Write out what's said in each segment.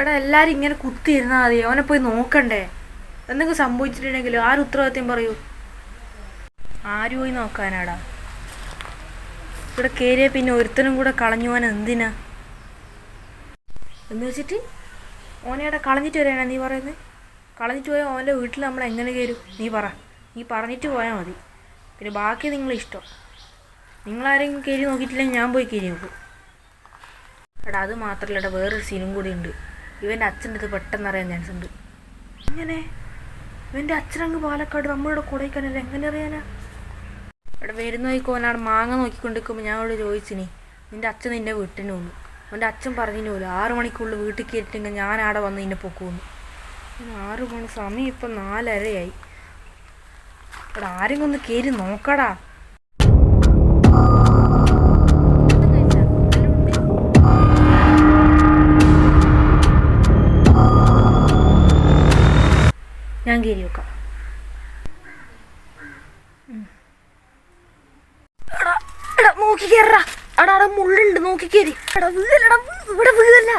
എടാ എല്ലാരും ഇങ്ങനെ കുത്തിയിരുന്നാ മതി. അവനെ പോയി നോക്കണ്ടേ? എന്തെങ്കിലും സംഭവിച്ചിട്ടുണ്ടെങ്കിൽ ആര് ഉത്തരവാദിത്യം പറയൂ. ആര് പോയി നോക്കാനാടാ? ഇവിടെ കയറിയ പിന്നെ ഒരുത്തനും കൂടെ കളഞ്ഞു പോകാൻ എന്തിനാ? എന്ന് വെച്ചിട്ട് ഓനെയുടെ കളഞ്ഞിട്ട് വരാനാ നീ പറയുന്നത് കളഞ്ഞിട്ട് പോയാൽ ഓന്റെ വീട്ടിൽ നമ്മൾ എങ്ങനെ കയറും നീ പറ. നീ പറഞ്ഞിട്ട് പോയാൽ മതി. പിന്നെ ബാക്കി നിങ്ങൾ ഇഷ്ടം. നിങ്ങളാരെങ്കിലും കയറി നോക്കിയിട്ടില്ലെങ്കിൽ ഞാൻ പോയി കയറി നോക്കും. എടാ അത് മാത്രമല്ല എടാ വേറൊരു സീനും കൂടി ഉണ്ട്. ഇവന്റെ അച്ഛന്റെ ഇത് പെട്ടെന്ന് അറിയാൻ ചാൻസ് ഉണ്ട്. എങ്ങനെ? ഇവന്റെ അച്ഛനങ്ങ് പാലക്കാട് നമ്മളുടെ കൊടൈക്കനാൽ എങ്ങനെ അറിയാനാ? ഇവിടെ വരുന്ന നോക്കിക്കോ അവനാട് മാങ്ങ നോക്കിക്കൊണ്ടിരിക്കുമ്പോൾ ഞാൻ അവിടെ ചോദിച്ചിനി നിന്റെ അച്ഛൻ നിന്റെ വീട്ടിന് വന്നു അവന്റെ അച്ഛൻ പറഞ്ഞു പോലും ആറു മണിക്കുള്ളിൽ വീട്ടിൽ കയറ്റിട്ടെങ്കിൽ ഞാൻ അവിടെ വന്ന് ഇന്നെ പൊക്കുവന്നു ആറ് മണി സമയം ഇപ്പം നാലരയായി. ഇവിടെ ആരെങ്കിലും ഒന്ന് കയറി നോക്കടാ. ഞാൻ കയറി വെക്കാം നോക്കി കയറാ എടാ. അവിടെ മുള്ളുണ്ട് നോക്കി കയറി എടാ വീഴലടാ ഇവിടെ വീഴല്ല.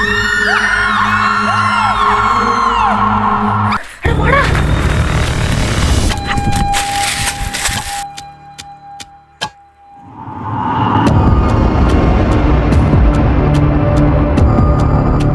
Ah!